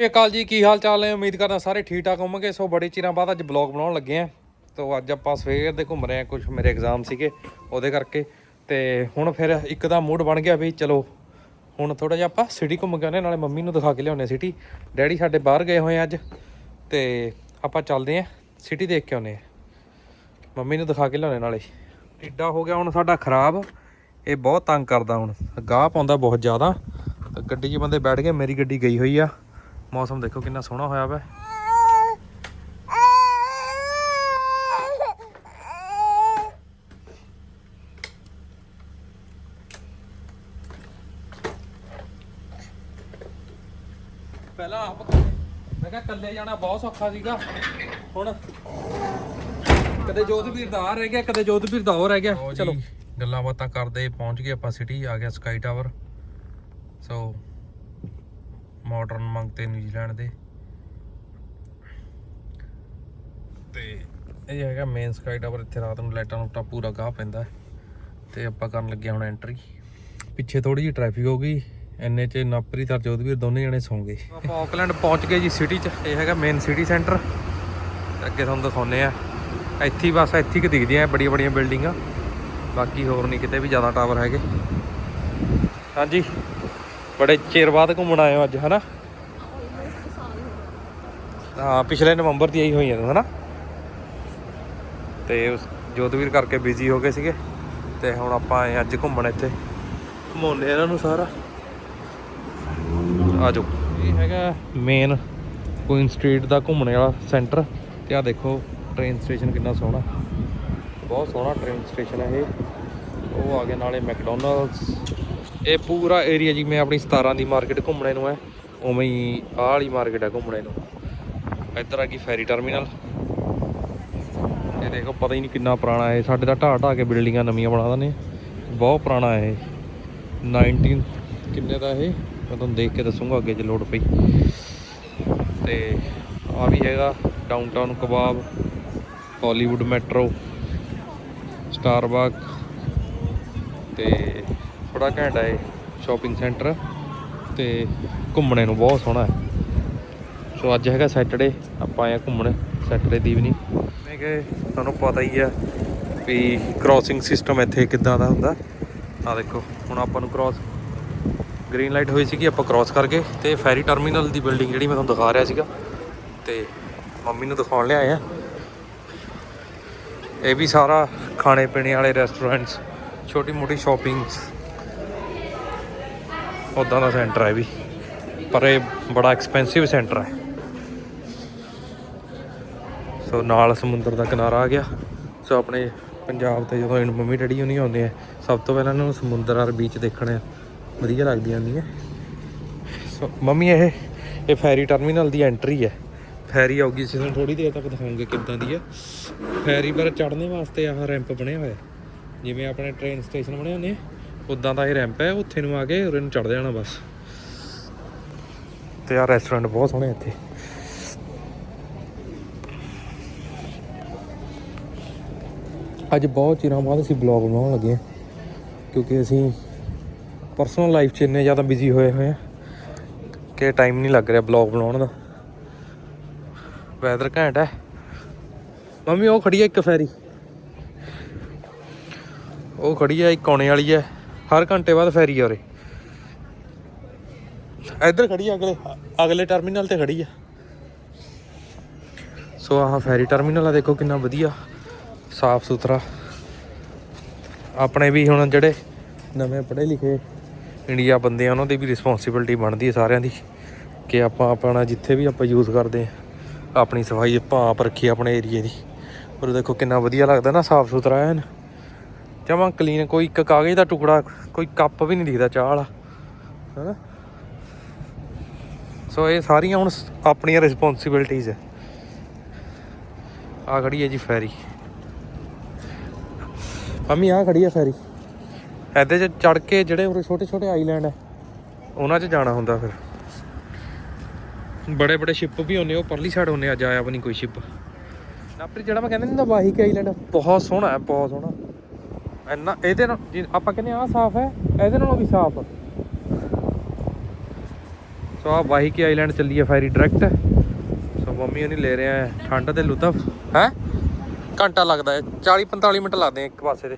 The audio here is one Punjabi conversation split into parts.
ਇਹ ਕਾਲ ਜੀ ਕੀ ਹਾਲ ਚਾਲ ਨੇ? ਉਮੀਦ ਕਰਦਾ ਸਾਰੇ ਠੀਕ ਠਾਕ ਹੋਵੋਗੇ। ਸੋ ਬੜੇ ਚਿਰਾਂ ਬਾਅਦ ਅੱਜ ਬਲੌਗ ਬਣਾਉਣ ਲੱਗੇ ਆ। ਤੋ ਅੱਜ ਆਪਾਂ ਸਵੇਰ ਦੇ ਘੁੰਮ ਰਹੇ ਆ ਕੁਝ ਮੇਰੇ ਐਗਜ਼ਾਮ ਸੀਗੇ ਉਹਦੇ ਕਰਕੇ। ਤੇ ਹੁਣ ਫਿਰ ਇੱਕ ਦਾ ਮੂਡ ਬਣ ਗਿਆ ਵੀ ਚਲੋ ਹੁਣ ਥੋੜਾ ਜਿਹਾ ਆਪਾਂ ਸਿਟੀ ਘੁੰਮ ਕੇ ਆਉਂਦੇ ਹਾਂ, ਨਾਲੇ ਮੰਮੀ ਨੂੰ ਦਿਖਾ ਕੇ ਲਿਆਉਂਦੇ ਸਿਟੀ ਡੈਡੀ ਸਾਡੇ ਬਾਹਰ ਗਏ ਹੋਏ ਅੱਜ। ਤੇ ਆਪਾਂ ਚੱਲਦੇ ਆ ਸਿਟੀ ਦੇਖ ਕੇ ਆਉਂਦੇ ਆ। ਮੰਮੀ ਨੂੰ ਦਿਖਾ ਕੇ ਲਿਆਉਂਦੇ ਨਾਲੇ। ਟਿੱਡਾ ਹੋ ਗਿਆ ਹੁਣ ਸਾਡਾ ਖਰਾਬ। ਇਹ ਬਹੁਤ ਤੰਗ ਕਰਦਾ ਹੁਣ। ਗਾਹ ਪਾਉਂਦਾ ਬਹੁਤ ਜ਼ਿਆਦਾ। ਤੇ ਗੱਡੀ 'ਚ ਬੰਦੇ ਬੈਠ ਗਏ ਮੇਰੀ ਗੱਡੀ ਗਈ ਹੋਈ ਆ। ਮੌਸਮ ਦੇਖੋ ਕਿੰਨਾ ਸੋਹਣਾ ਹੋਇਆ ਵਾ ਪਹਿਲਾਂ ਆਪ ਮੈਂ ਕਿਹਾ ਇਕੱਲੇ ਜਾਣਾ ਬਹੁਤ ਸੌਖਾ ਸੀਗਾ। ਹੁਣ ਕਦੇ ਜੋਧਵੀਰ ਦਾ ਆ ਰਹਿ ਗਿਆ ਕਦੇ ਜੋਧਵੀਰ ਦਾ ਹੋ ਰਹਿ ਗਿਆ। ਚਲੋ। ਗੱਲਾਂ ਬਾਤਾਂ ਕਰਦੇ ਪਹੁੰਚ ਗਏ ਆਪਾਂ ਸਿਟੀ ਆ ਗਿਆ ਸਕਾਈ ਟਾਵਰ ਸੋ ਮਾਡਰਨ ਮੰਗਤੇ ਨਿਊਜ਼ੀਲੈਂਡ ਦੇ। ਤੇ ਇਹ ਹੈਗਾ ਮੇਨ ਸਕਾਈ ਟਾਵਰ ਇੱਥੇ ਰਾਤ ਨੂੰ ਲਾਈਟਾਂ ਨੂੰ ਪੂਰਾ ਗਾਹ ਪੈਂਦਾ। ਹੈ। ਤੇ ਆਪਾਂ ਕਰਨ ਲੱਗੇ ਹੁਣ ਐਂਟਰੀ ਪਿੱਛੇ ਥੋੜੀ ਜਿਹੀ ਟ੍ਰੈਫਿਕ ਹੋ ਗਈ। ਐਨੇ ਚ ਨਾਪਰੀ ਤੇ ਜੋਧਵੀਰ ਦੋਨੇ ਜਣੇ ਸੌਂ ਗਏ। ਆਪਾਂ ਆਕਲੈਂਡ ਪਹੁੰਚ ਗਏ ਜੀ ਸਿਟੀ ਚ। ਇਹ ਹੈਗਾ ਮੇਨ ਸਿਟੀ ਸੈਂਟਰ ਅੱਗੇ ਤੁਹਾਨੂੰ ਦਿਖਾਉਨੇ ਆ ਇੱਥੇ ਬਸ, ਇੱਥੇ ਹੀ ਕਿ ਦਿਖਦੀਆਂ ਬੜੀਆਂ ਬੜੀਆਂ ਬਿਲਡਿੰਗਾਂ ਬਾਕੀ ਹੋਰ ਨਹੀਂ ਕਿਤੇ ਵੀ ਜ਼ਿਆਦਾ ਟਾਵਰ ਹੈਗੇ। ਹਾਂਜੀ। ਬੜੇ ਚਿਰ ਬਾਅਦ ਘੁੰਮਣ ਆਏ ਹੋ ਅੱਜ, ਹਨਾ? ਹਾਂ, ਪਿਛਲੇ ਨਵੰਬਰ ਦੀ ਆਈ ਹੋਈ ਹੈ ਹਨਾ? ਤੇ ਉਸ ਜੋਧਵੀਰ ਕਰਕੇ ਬਿਜ਼ੀ ਹੋ ਗਏ ਸੀਗੇ, ਤੇ ਹੁਣ ਆਪਾਂ ਆਏ ਅੱਜ ਘੁੰਮਣ ਇੱਥੇ। ਘੁਮਾਉਂਦੇ ਇਹਨਾਂ ਨੂੰ ਸਾਰਾ। ਆ ਜਾਓ। ਇਹ ਹੈਗਾ ਮੇਨ ਕੁਇਨ ਸਟਰੀਟ ਦਾ ਘੁੰਮਣ ਵਾਲਾ ਸੈਂਟਰ ਤੇ ਆ ਦੇਖੋ ਟ੍ਰੇਨ ਸਟੇਸ਼ਨ ਕਿੰਨਾ ਸੋਹਣਾ। ਬਹੁਤ ਸੋਹਣਾ ਟ੍ਰੇਨ ਸਟੇਸ਼ਨ ਹੈ ਇਹ। ਉਹ ਆ ਗਏ ਨਾਲੇ ਮੈਕਡੋਨਲਡਸ ਇਹ ਪੂਰਾ ਏਰੀਆ ਜਿਵੇਂ ਆਪਣੀ 17 ਦੀ ਮਾਰਕੀਟ ਘੁੰਮਣੇ ਨੂੰ ਹੈ। ਉਵੇਂ ਹੀ ਆਹ ਵਾਲੀ ਮਾਰਕੀਟ ਹੈ ਘੁੰਮਣੇ ਨੂੰ। ਇੱਧਰ ਆ ਗਈ ਫੈਰੀ ਟਰਮੀਨਲ ਇਹ ਦੇਖੋ, ਪਤਾ ਹੀ ਨਹੀਂ ਕਿੰਨਾ ਪੁਰਾਣਾ ਹੈ ਸਾਡੇ ਤਾਂ ਢਾਹ ਢਾਹ ਕੇ ਬਿਲਡਿੰਗਾਂ ਨਵੀਆਂ ਬਣਾ ਦਿੰਦੇ ਬਹੁਤ ਪੁਰਾਣਾ ਹੈ ਇਹ। 19 ਕਿੰਨੇ ਦਾ ਇਹ? ਮੈਂ ਤੁਹਾਨੂੰ ਦੇਖ ਕੇ ਦੱਸੂਗਾ ਅੱਗੇ ਜੇ ਲੋਡ ਪਈ। ਤੇ ਆ ਵੀ ਹੈਗਾ downtown kebab Hollywood metro Starbuck ਤੇ ਬੜਾ ਘੈਂਟ ਹੈ ਸ਼ਾਪਿੰਗ ਸੈਂਟਰ ਤੇ ਘੁੰਮਣੇ ਨੂੰ ਬਹੁਤ ਸੋਹਣਾ ਹੈ। ਸੋ ਅੱਜ ਹੈਗਾ ਸੈਟਰਡੇ ਆਪਾਂ ਆਏ ਆ ਘੁੰਮਣ। ਸੈਟਰਡੇ ਦੀ ਇਵਨਿੰਗ ਮੈਂ ਕਿ ਤੁਹਾਨੂੰ ਪਤਾ ਹੀ ਆ ਵੀ ਕ੍ਰਾਸਿੰਗ ਸਿਸਟਮ ਇੱਥੇ ਕਿੱਦਾਂ ਦਾ ਹੁੰਦਾ। ਆ ਦੇਖੋ, ਹੁਣ ਆਪਾਂ ਨੂੰ ਕ੍ਰਾਸ ਗ੍ਰੀਨ ਲਾਈਟ ਹੋਈ ਸੀਗੀ, ਆਪਾਂ ਕ੍ਰਾਸ ਕਰ ਗਏ ਤੇ ਫੈਰੀ ਟਰਮੀਨਲ ਦੀ ਬਿਲਡਿੰਗ ਜਿਹੜੀ ਮੈਂ ਤੁਹਾਨੂੰ ਦਿਖਾ ਰਿਹਾ ਸੀਗਾ। ਤੇ ਮੰਮੀ ਨੂੰ ਦਿਖਾਉਣ ਲਿਆਏ ਆ। ਇਹ ਵੀ ਸਾਰਾ ਖਾਣੇ ਪੀਣੇ ਵਾਲੇ ਰੈਸਟੋਰੈਂਟਸ ਛੋਟੀ ਮੋਟੀ ਸ਼ਾਪਿੰਗਸ ਉਦਾਂ ਦਾ ਸੈਂਟਰ ਹੈ ਵੀ, ਪਰ ਇਹ ਬੜਾ ਐਕਸਪੈਂਸਿਵ ਸੈਂਟਰ ਹੈ। ਸੋ ਨਾਲ ਸਮੁੰਦਰ ਦਾ ਕਿਨਾਰਾ ਆ ਗਿਆ। ਸੋ ਆਪਣੇ ਪੰਜਾਬ ਤੇ ਜਦੋਂ ਮੰਮੀ ਡੈਡੀ ਹੁਣੀ ਆਉਂਦੇ ਆ, ਸਭ ਤੋਂ ਪਹਿਲਾਂ ਇਹਨਾਂ ਨੂੰ ਸਮੁੰਦਰ ਔਰ ਬੀਚ ਦੇਖਣੇ ਵਧੀਆ ਲੱਗਦੀ ਹੁੰਦੀ ਹੈ ਸੋ ਮੰਮੀ ਇਹ ਇਹ ਫੈਰੀ ਟਰਮੀਨਲ ਦੀ ਐਂਟਰੀ ਹੈ। ਫੈਰੀ ਆਊਗੀ ਸੀ ਤੁਹਾਨੂੰ ਥੋੜੀ ਦੇਰ ਤੱਕ ਦਿਖਾਉਂਗੇ ਕਿੱਦਾਂ ਦੀ ਹੈ। ਫੈਰੀ ਪਰ ਚੜ੍ਹਨੇ ਵਾਸਤੇ ਆਹ ਰੈਂਪ ਬਣਿਆ ਹੋਇਆ ਜਿਵੇਂ ਆਪਣੇ ਟ੍ਰੇਨ ਸਟੇਸ਼ਨ ਬਣੇ ਹੁੰਦੇ ਆ। ਉਦਾਂ ਦਾ ਇਹ ਰੈਂਪ ਹੈ, ਉੱਥੇ ਨੂੰ ਆ ਕੇ ਉਰੇ ਨੂੰ ਚੜ੍ਹ ਜਾਣਾ ਬਸ। ਤੇ ਆ ਰੈਸਟੋਰੈਂਟ ਬਹੁਤ ਸੋਹਣੇ ਇੱਥੇ। ਅੱਜ ਬਹੁਤ ਚਿਰਾਂ ਬਾਅਦ ਅਸੀਂ ਬਲੌਗ ਬਣਾਉਣ ਲੱਗੇ ਹਾਂ, ਕਿਉਂਕਿ ਅਸੀਂ ਪਰਸਨਲ ਲਾਈਫ 'ਚ ਇੰਨੇ ਜ਼ਿਆਦਾ ਬਿਜ਼ੀ ਹੋਏ ਹੋਏ ਆ ਕਿ ਟਾਈਮ ਨਹੀਂ ਲੱਗ ਰਿਹਾ ਬਲੌਗ ਬਣਾਉਣ ਦਾ। ਵੈਦਰ ਘੈਂਟ ਹੈ। ਮੰਮੀ, ਉਹ ਖੜੀ ਹੈ ਇੱਕ ਫੈਰੀ। ਉਹ ਖੜੀ ਹੈ, ਇੱਕ ਆਉਣੇ ਵਾਲੀ ਹੈ। ਹਰ ਘੰਟੇ ਬਾਅਦ ਫੈਰੀ ਆ ਉਰੇ। ਇੱਧਰ ਖੜੀ ਆ ਅਗਲੇ ਅਗਲੇ ਟਰਮੀਨਲ ਤੇ ਖੜੀ ਆ। ਸੋ ਆਹ ਫੈਰੀ ਟਰਮੀਨਲ ਆ ਦੇਖੋ ਕਿੰਨਾ ਵਧੀਆ ਸਾਫ਼ ਸੁਥਰਾ। ਆਪਣੇ ਵੀ ਹੁਣ ਜਿਹੜੇ ਨਵੇਂ ਪੜ੍ਹੇ ਲਿਖੇ ਇੰਡੀਆ ਬੰਦੇ ਆ ਉਹਨਾਂ ਦੀ ਵੀ ਰਿਸਪੌਂਸਿਬਿਲਟੀ ਬਣਦੀ ਹੈ ਸਾਰਿਆਂ ਦੀ ਕਿ ਆਪਾਂ ਆਪਣਾ ਜਿੱਥੇ ਵੀ ਆਪਾਂ ਯੂਜ਼ ਕਰਦੇ ਆ ਆਪਣੀ ਸਫ਼ਾਈ ਭਾਂਪ ਰੱਖੀ ਆਪਣੇ ਏਰੀਏ ਦੀ। ਪਰ ਦੇਖੋ ਕਿੰਨਾ ਵਧੀਆ ਲੱਗਦਾ ਨਾ ਸਾਫ਼ ਸੁਥਰਾ ਐਨ। ਜਮਾਂ ਕਲੀਨ ਕੋਈ ਇੱਕ ਕਾਗਜ਼ ਦਾ ਟੁਕੜਾ, ਕੋਈ ਕੱਪ ਵੀ ਨਹੀਂ ਦਿਖਦਾ ਚਾਹ ਵਾਲਾ, ਹੈਨਾ? ਸੋ ਇਹ ਸਾਰੀਆਂ ਹੁਣ ਆਪਣੀਆਂ ਰਿਸਪੌਂਸਿਬਿਲਟੀਆਂ ਹੈ ਆ ਖੜੀ ਹੈ ਜੀ ਫੈਰੀ। ਮੰਮੀ ਆ ਖੜੀ ਹੈ ਫੈਰੀ। ਇਹਦੇ 'ਚ ਚੜ ਕੇ ਜਿਹੜੇ ਉਰੇ ਛੋਟੇ ਛੋਟੇ ਆਈਲੈਂਡ ਹੈ ਉਹਨਾਂ 'ਚ ਜਾਣਾ ਹੁੰਦਾ ਫਿਰ। ਬੜੇ ਬੜੇ ਸ਼ਿਪ ਵੀ ਹੁੰਨੇ ਉਹ ਪਰਲੀ ਸਾਈਡ ਹੁੰਨੇ ਅੱਜ ਆਇਆ ਵੀ ਨਹੀਂ ਕੋਈ ਸ਼ਿਪ ਨਾਪਰੀ, ਜਿਹੜਾ ਮੈਂ ਕਹਿੰਦਾ ਨਹੀਂ ਦਾ ਵਾਹੀਕ ਆਈਲੈਂਡ ਬਹੁਤ ਸੋਹਣਾ ਹੈ, ਬਹੁਤ ਸੋਹਣਾ। ਇੰਨਾ, ਇਹਦੇ ਨਾਲ ਜੇ, ਆਪਾਂ ਕਹਿੰਦੇ ਆ ਸਾਫ਼ ਹੈ, ਇਹਦੇ ਨਾਲੋਂ ਵੀ ਸਾਫ਼ ਸੋ ਆ ਵਾਹੀਕੀ ਆਈਲੈਂਡ ਚੱਲੀ ਹੈ ਫੈਰੀ ਡਾਇਰੈਕਟ ਸੋ ਮੰਮੀ ਉਹਨੇ ਲੈ ਰਿਹਾ ਠੰਡ ਤੇ ਲੁਤਫ। ਹੈ? ਘੰਟਾ ਲੱਗਦਾ ਹੈ 40 45 ਮਿੰਟ ਲੱਗਦੇ ਇੱਕ ਪਾਸੇ ਦੇ।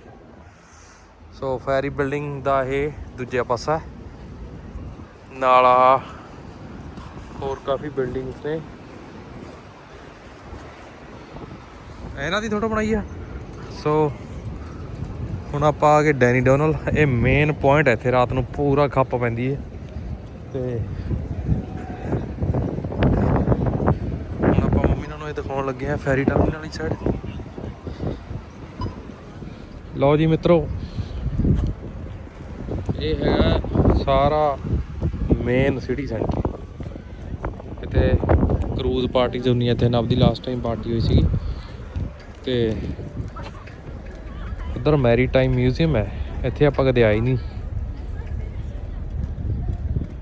ਸੋ ਫੈਰੀ ਬਿਲਡਿੰਗ ਦਾ ਇਹ ਦੂਜਾ ਪਾਸਾ ਨਾਲ ਆ ਹੋਰ ਕਾਫੀ ਬਿਲਡਿੰਗਸ ਨੇ। ਇਹਨਾਂ ਦੀ ਥੋੜਾ ਬਣਾਈ ਆ। ਸੋ ਹੁਣ ਆਪਾਂ ਆ ਗਏ ਡੈਨੀ ਡੋਨਲ। ਇਹ ਮੇਨ ਪੁਆਇੰਟ ਹੈ ਇੱਥੇ, ਰਾਤ ਨੂੰ ਪੂਰਾ ਖੱਪ ਪੈਂਦੀ ਹੈ ਤੇ ਹੁਣ ਆਪਾਂ ਮੰਮੀ ਨਾਲ ਇਹ ਦਿਖਾਉਣ ਲੱਗੇ ਆ ਫੈਰੀ ਟਰਮੀਨਲ ਵਾਲੀ ਸਾਈਡ ਲਓ ਜੀ ਮਿੱਤਰੋ, ਇਹ ਹੈਗਾ ਸਾਰਾ ਮੇਨ ਸਿਟੀ ਸੈਂਟਰ ਇੱਥੇ ਕਰੂਜ਼ ਪਾਰਟੀਜ਼ ਹੁੰਦੀਆਂ ਇੱਥੇ ਨਵ ਦੀ ਲਾਸਟ ਟਾਈਮ ਪਾਰਟੀ ਹੋਈ ਸੀ ਤੇ ਉਧਰ ਮੈਰੀ ਟਾਈਮ ਮਿਊਜ਼ੀਅਮ ਹੈ। ਇੱਥੇ ਆਪਾਂ ਕਦੇ ਆਏ ਨਹੀਂ।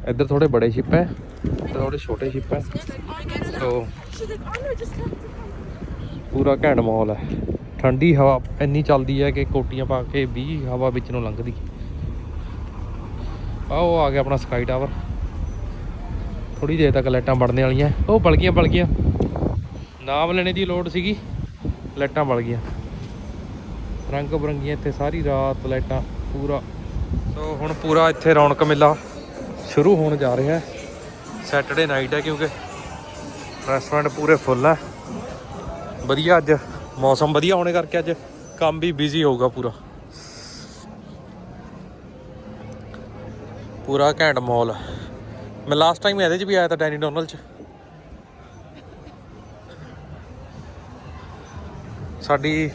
ਇੱਧਰ ਥੋੜੇ ਬੜੇ ਸ਼ਿਪ ਹੈ ਥੋੜੇ ਛੋਟੇ ਸ਼ਿਪ ਹੈ। ਸੋ ਪੂਰਾ ਘੈਂਟ ਮਾਹੌਲ ਹੈ। ਠੰਡੀ ਹਵਾ ਇੰਨੀ ਚੱਲਦੀ ਹੈ ਕਿ ਕੋਟੀਆਂ ਪਾ ਕੇ ਵੀ ਹਵਾ ਵਿੱਚ ਨੂੰ ਲੰਘਦੀ। ਆ ਆ ਗਿਆ ਆਪਣਾ ਸਕਾਈ ਟਾਵਰ ਥੋੜੀ ਦੇਰ ਤੱਕ ਲਾਈਟਾਂ ਬੜਨੇ ਵਾਲੀਆਂ। ਉਹ ਬਲ ਗਈਆਂ ਬਲ ਗਈਆਂ ਨਾਮ ਲੈਣੇ ਦੀ ਲੋੜ ਸੀਗੀ। ਲਾਈਟਾਂ ਬਲ ਗਈਆਂ ਰੰਗ ਬਰੰਗੀਆਂ ਇੱਥੇ ਸਾਰੀ ਰਾਤ ਲਾਈਟਾਂ ਪੂਰਾ। ਸੋ ਹੁਣ ਪੂਰਾ ਇੱਥੇ ਰੌਣਕ ਮੇਲਾ ਸ਼ੁਰੂ ਹੋਣ ਜਾ ਰਿਹਾ ਹੈ। ਸੈਟਰਡੇ ਨਾਈਟ ਹੈ ਕਿਉਂਕਿ ਰੈਸਟੋਰੈਂਟ ਪੂਰੇ ਫੁੱਲ ਹੈ। ਵਧੀਆ ਅੱਜ, ਮੌਸਮ ਵਧੀਆ ਹੋਣੇ ਕਰਕੇ ਅੱਜ ਕੰਮ ਵੀ ਬਿਜ਼ੀ ਹੋਊਗਾ ਪੂਰਾ। ਪੂਰਾ ਘੈਂਟ ਮਾਹੌਲ ਮੈਂ ਲਾਸਟ ਟਾਈਮ ਇਹਦੇ 'ਚ ਵੀ ਆਇਆ ਤਾਂ ਡੈਨੀ ਡੋਨਲ 'ਚ। ਸਾਡੀ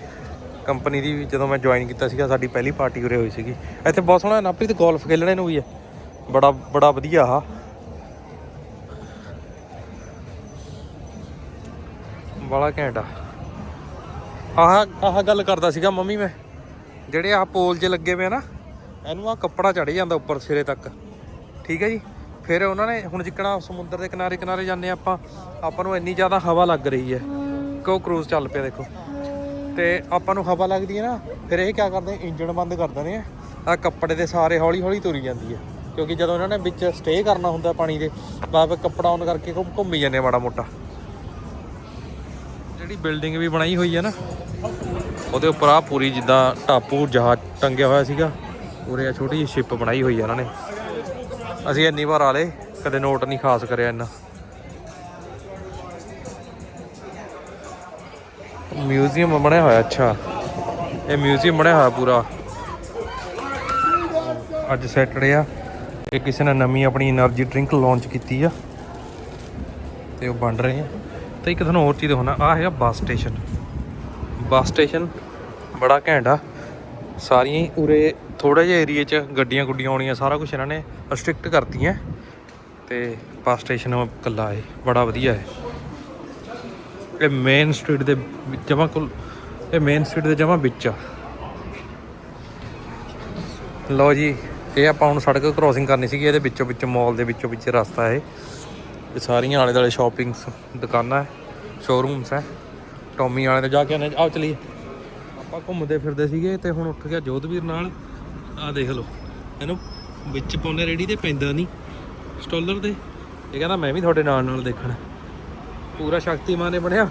ਕੰਪਨੀ ਦੀ ਜਦੋਂ ਮੈਂ ਜੁਆਇਨ ਕੀਤਾ ਸੀਗਾ ਸਾਡੀ ਪਹਿਲੀ ਪਾਰਟੀ ਉਰੇ ਹੋਈ ਸੀਗੀ। ਇੱਥੇ ਬਹੁਤ ਸੋਹਣਾ ਨਾਪਰੀ ਤੇ ਗੋਲਫ ਖੇਲਣੇ ਨੂੰ ਵੀ ਹੈ। ਬੜਾ ਬੜਾ ਵਧੀਆ ਆ ਬੜਾ ਘੈਂਟ ਆ। ਆਹ ਆਹ ਗੱਲ ਕਰਦਾ ਸੀਗਾ ਮੰਮੀ ਮੈਂ। ਜਿਹੜੇ ਆਹ ਪੋਲ 'ਚ ਲੱਗੇ ਪਏ ਆ ਨਾ ਇਹਨੂੰ ਆ ਕੱਪੜਾ ਚੜ ਜਾਂਦਾ ਉੱਪਰ ਸਿਰੇ ਤੱਕ। ਠੀਕ ਹੈ ਜੀ? ਫਿਰ ਉਹਨਾਂ ਨੇ ਹੁਣ ਜਿੱਕਣਾ ਸਮੁੰਦਰ ਦੇ ਕਿਨਾਰੇ ਕਿਨਾਰੇ ਜਾਂਦੇ ਆਪਾਂ ਆਪਾਂ ਨੂੰ ਇੰਨੀ ਜ਼ਿਆਦਾ ਹਵਾ ਲੱਗ ਰਹੀ ਹੈ। ਕਿ ਉਹ ਕਰੂਜ਼ ਚੱਲ ਪਿਆ ਦੇਖੋ। ਤੇ ਆਪਾਂ ਨੂੰ ਹਵਾ ਲੱਗਦੀ ਹੈ ਨਾ, ਫਿਰ ਇਹ ਕੀ ਕਰਦੇ, ਇੰਜਣ ਬੰਦ ਕਰ ਦਿੰਦੇ ਆ। ਆ ਕੱਪੜੇ ਦੇ ਸਾਰੇ ਹੌਲੀ ਹੌਲੀ ਤੁਰੀ ਜਾਂਦੀ ਹੈ, ਕਿਉਂਕਿ ਜਦੋਂ ਇਹਨਾਂ ਨੇ ਵਿੱਚ ਸਟੇ ਕਰਨਾ ਹੁੰਦਾ ਪਾਣੀ ਦੇ, ਬਾਅਦ ਕੱਪੜਾ ਔਨ ਕਰਕੇ ਘੁੰਮ- ਘੁੰਮੀ ਜਾਂਦੇ ਆ ਮਾੜਾ ਮੋਟਾ। ਜਿਹੜੀ ਬਿਲਡਿੰਗ ਵੀ ਬਣਾਈ ਹੋਈ ਹੈ ਨਾ, ਉਹਦੇ ਉੱਪਰ ਆ ਪੂਰੀ ਜਿੱਦਾਂ ਟਾਪੂ ਜਹਾਜ਼ ਟੰਗਿਆ ਹੋਇਆ ਸੀਗਾ, ਉਰੇ ਆ ਛੋਟੀ ਜਿਹੀ ਸ਼ਿਪ ਬਣਾਈ ਹੋਈ ਹੈ ਇਹਨਾਂ ਨੇ। ਅਸੀਂ ਇੰਨੀ ਵਾਰ ਆਲੇ, ਕਦੇ ਨੋਟ ਨਹੀਂ ਖਾਸ ਕਰਿਆ ਇੰਨਾ। ਮਿਊਜ਼ੀਅਮ ਬਣਿਆ ਹੋਇਆ ਅੱਛਾ ਇਹ ਮਿਊਜ਼ੀਅਮ ਬਣਿਆ ਹੋਇਆ ਪੂਰਾ ਅੱਜ ਸੈਟਰਡੇ ਆ ਇਹ ਕਿਸੇ ਨੇ ਨਵੀਂ ਆਪਣੀ એનર્ਜੀ ਡਰਿੰਕ ਲਾਂਚ ਕੀਤੀ ਆ। ਤੇ ਉਹ ਬਣ ਰਹੇ ਆ। ਤੇ ਇੱਕ ਤੁਹਾਨੂੰ ਹੋਰ ਚੀਜ਼ ਹੋਣਾ ਆ ਹੈਗਾ ਬੱਸ ਸਟੇਸ਼ਨ। ਬੱਸ ਸਟੇਸ਼ਨ ਬੜਾ ਘੈਂਟ ਆ। ਸਾਰੀਆਂ ਹੀ ਉਰੇ ਥੋੜਾ ਜਿਹਾ ਏਰੀਆ 'ਚ ਗੱਡੀਆਂ ਗੁੱਡੀਆਂ ਆਉਣੀਆਂ, ਸਾਰਾ ਕੁਝ ਇਹਨਾਂ ਨੇ ਰਿਸਟ੍ਰਿਕਟ ਕਰਤੀਆਂ। ਤੇ ਬੱਸ ਸਟੇਸ਼ਨ ਇਕੱਲਾ ਹੈ ਬੜਾ ਵਧੀਆ ਹੈ ਇਹ ਮੇਨ ਸਟਰੀਟ ਦੇ ਜਮਾ ਕੋਲ, ਇਹ ਮੇਨ ਸਟਰੀਟ ਦੇ ਜਮਾ ਵਿੱਚ ਆ। ਲਓ ਜੀ, ਇਹ ਆਪਾਂ ਹੁਣ ਸੜਕ ਕ੍ਰੋਸਿੰਗ ਕਰਨੀ ਸੀਗੀ, ਇਹਦੇ ਵਿੱਚੋਂ ਵਿੱਚ ਮਾਲ ਦੇ ਵਿੱਚੋਂ ਵਿੱਚ ਰਸਤਾ ਹੈ ਇਹ ਸਾਰੀਆਂ ਆਲੇ ਦੁਆਲੇ ਸ਼ਾਪਿੰਗਸ ਦੁਕਾਨਾਂ ਹੈ ਸ਼ੋਰੂਮਸ ਹੈ। ਟੌਮੀ ਵਾਲੇ ਤੇ ਜਾ ਕੇ ਆਨੇ ਆਓ ਚਲੀਏ। ਆਪਾਂ ਘੁੰਮਦੇ ਫਿਰਦੇ ਸੀਗੇ ਤੇ ਹੁਣ ਉੱਠ ਗਿਆ ਜੋਧਵੀਰ ਨਾਲ। ਆਹ ਦੇਖ ਲਓ, ਇਹਨੂੰ ਵਿੱਚ ਪਾਉਨੇ ਰੇੜੀ ਤੇ ਪੈਂਦਾ ਨਹੀਂ। ਸਟੋਲਰ ਦੇ ਇਹ ਕਹਿੰਦਾ, ਮੈਂ ਵੀ ਤੁਹਾਡੇ ਨਾਲ ਨਾਲ ਦੇਖਣਾ। ਪੂਰਾ ਸ਼ਕਤੀਮਾਨ ਨੇ ਬਣਿਆ।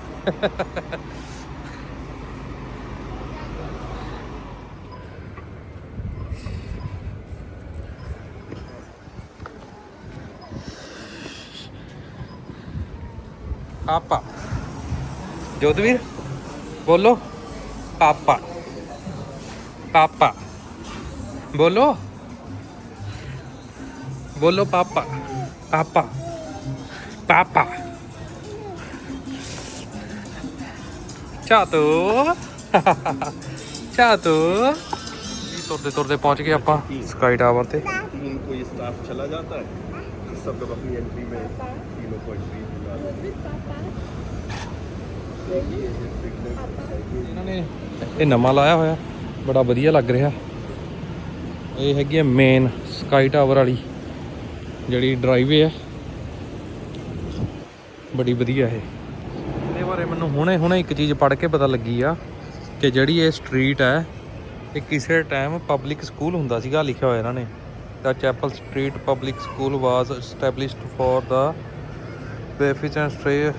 ਪਾਪਾ ਜੋਧਵੀਰ ਬੋਲੋ। ਪਾਪਾ ਪਾਪਾ। ਬੋਲੋ। ਬੋਲੋ ਪਾਪਾ। ਪਾਪਾ ਪਾਪਾ। ਚਾਤੂ ਚਾਤੂ ਤੁਰਦੇ ਤੁਰਦੇ ਪਹੁੰਚ ਗਏ ਆਪਾਂ ਸਕਾਈ ਟਾਵਰ ਤੇ तीन कोई स्टाफ चला जाता है तो सब लोग अपनी एंट्री में तीनों को एंट्री दिला देते ਇਹਨਾਂ ਨੇ ਇਹ ਨਵਾਂ ਲਾਇਆ ਹੋਇਆ ਬੜਾ ਵਧੀਆ ਲੱਗ ਰਿਹਾ ਇਹ ਹੈਗੀ ਹੈ ਮੇਨ ਸਕਾਈ ਟਾਵਰ ਵਾਲੀ ਜਿਹੜੀ ਡਰਾਈਵੇ ਹੈ ਬੜੀ ਵਧੀਆ ਇਹ ਇਹਦੇ ਬਾਰੇ ਮੈਨੂੰ ਹੁਣੇ ਹੁਣੇ ਇੱਕ ਚੀਜ਼ ਪੜ੍ਹ ਕੇ ਪਤਾ ਲੱਗੀ ਆ ਕਿ ਜਿਹੜੀ ਇਹ ਸਟਰੀਟ ਹੈ, ਇਹ ਕਿਸੇ ਟਾਈਮ ਪਬਲਿਕ ਸਕੂਲ ਹੁੰਦਾ ਸੀਗਾ, ਲਿਖਿਆ ਹੋਇਆ ਇਹਨਾਂ ਨੇ। The Chapel Street Public School was established for the beneficent ਸਟ੍ਰੇ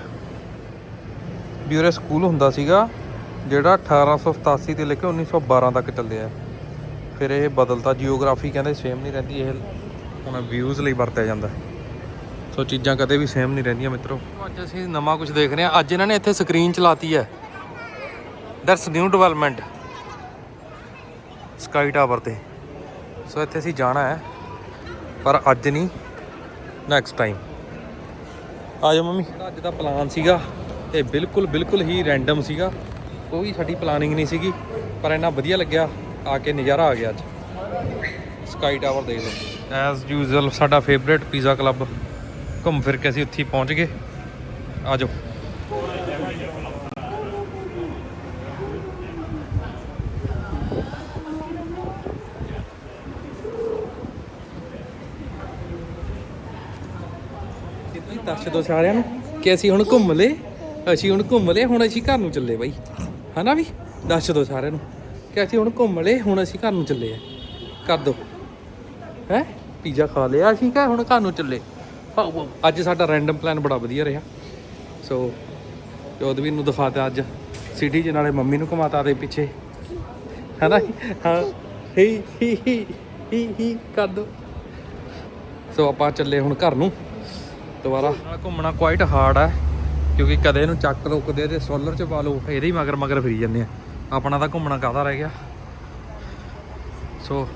ਬਿਊਰੇ ਸਕੂਲ ਹੁੰਦਾ ਸੀਗਾ, ਜਿਹੜਾ 1887 'ਤੇ ਲੈ ਕੇ 1912 ਤੱਕ ਚੱਲਿਆ ਫਿਰ ਇਹ ਬਦਲਤਾ ਜੀਓਗ੍ਰਾਫੀ ਕਹਿੰਦੇ ਸੇਮ ਨਹੀਂ ਰਹਿੰਦੀ, ਇਹ ਹੁਣ ਵਿਊਜ਼ ਲਈ ਵਰਤਿਆ ਜਾਂਦਾ ਸੋ ਚੀਜ਼ਾਂ ਕਦੇ ਵੀ ਸੇਮ ਨਹੀਂ ਰਹਿੰਦੀਆਂ ਮਿੱਤਰੋ। ਅੱਜ ਅਸੀਂ ਨਵਾਂ ਕੁਝ ਦੇਖ ਰਹੇ ਹਾਂ। ਅੱਜ ਇਹਨਾਂ ਨੇ ਇੱਥੇ ਸਕਰੀਨ ਚਲਾਤੀ ਹੈ। That's new development sky tower ਤੇ। ਸੋ ਇੱਥੇ ਅਸੀਂ ਜਾਣਾ ਹੈ। ਪਰ ਅੱਜ ਨਹੀਂ ਨੈਕਸਟ ਟਾਈਮ ਆ ਜਾਓ ਮੰਮੀ। ਅੱਜ ਦਾ ਪਲਾਨ ਸੀਗਾ ਇਹ ਬਿਲਕੁਲ ਬਿਲਕੁਲ ਹੀ ਰੈਂਡਮ ਸੀਗਾ। ਕੋਈ ਸਾਡੀ ਪਲਾਨਿੰਗ ਨਹੀਂ ਸੀਗੀ, ਪਰ ਇੰਨਾ ਵਧੀਆ ਲੱਗਿਆ, ਆ ਕੇ ਨਜ਼ਾਰਾ ਆ ਗਿਆ ਅੱਜ। ਸਕਾਈ ਟਾਵਰ ਦੇਖ ਲਓ। ਐਜ਼ ਯੂਜ਼ੁਅਲ ਸਾਡਾ ਫੇਵਰੇਟ ਪੀਜ਼ਾ ਕਲੱਬ ਘੁੰਮ ਫਿਰ ਕੇ ਅਸੀਂ ਉੱਥੇ ਪਹੁੰਚ ਗਏ। ਆ ਜਾਓ ਦੱਸ ਦੋ ਸਾਰਿਆਂ ਨੂੰ ਕਿ ਅਸੀਂ ਹੁਣ ਘੁੰਮ ਲਏ, ਅਸੀਂ ਹੁਣ ਘੁੰਮ ਲਏ, ਹੁਣ ਅਸੀਂ ਘਰ ਨੂੰ ਚੱਲੇ ਬਾਈ। ਹਨਾ ਵੀ? ਦੱਸ ਦੋ ਸਾਰਿਆਂ ਨੂੰ ਕਿ ਅਸੀਂ ਹੁਣ ਘੁੰਮ ਲਏ, ਹੁਣ ਅਸੀਂ ਘਰ ਨੂੰ ਚੱਲੇ ਆ। ਕਰ ਦੋ। ਹੈ? ਪੀਜ਼ਾ ਖਾ ਲਿਆ ਅਸੀਂ ਕਹ ਹੁਣ ਘਰ ਨੂੰ ਚੱਲੇ? ਅੱਜ ਸਾਡਾ ਰੈਂਡਮ ਪਲਾਨ ਬੜਾ ਵਧੀਆ ਰਿਹਾ। ਸੋ ਜੋਦਵੀਰ ਨੂੰ ਦਿਖਾਤਾ ਅੱਜ। ਸਿਟੀ 'ਚ ਨਾਲੇ ਮੰਮੀ ਨੂੰ ਘੁਮਾਤਾ ਦੇ ਪਿੱਛੇ। ਹਨਾ? ਹਾਂ। ਹੀ ਹੀ ਹੀ ਹੀ ਹੀ, ਕਰ ਦੋ। ਸੋ ਆਪਾਂ ਚੱਲੇ ਹੁਣ ਘਰ ਨੂੰ। ਦੁਬਾਰਾ। ਘੁੰਮਣਾ ਕੁਆਇਟ ਹਾਰਡ ਹੈ ਕਿਉਂਕਿ ਕਦੇ ਇਹਨੂੰ ਚੱਕ ਲੋ ਕਦੇ ਸੋਲਰ ਚ ਪਾ ਲਓ, ਇਹਦੇ ਹੀ ਮਗਰ ਮਗਰ ਫਿਰੀ ਜਾਂਦੇ ਆ। ਆਪਣਾ ਤਾਂ ਘੁੰਮਣਾ ਕਾਹਦਾ ਰਹਿ ਗਿਆ? ਸੋ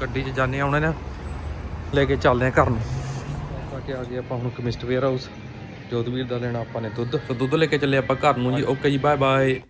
ਗੱਡੀ 'ਚ ਜਾਂਦੇ ਆ ਹੁਣ ਇਹਨਾਂ ਲੈ ਕੇ ਚੱਲਦੇ ਆ ਘਰ ਨੂੰ। ਕੇ ਆ ਗਏ ਆਪਾਂ ਹੁਣ ਕਮਿਸਟ ਵੇਅਰ ਹਾਊਸ ਜੋਤਵੀਰ ਦਾ ਲੈਣਾ ਆਪਾਂ ਨੇ ਦੁੱਧ। ਤੇ ਦੁੱਧ ਲੈ ਕੇ ਚੱਲੇ ਆਪਾਂ ਘਰ ਨੂੰ ਜੀ। ਓਕੇ ਜੀ ਬਾਏ ਬਾਏ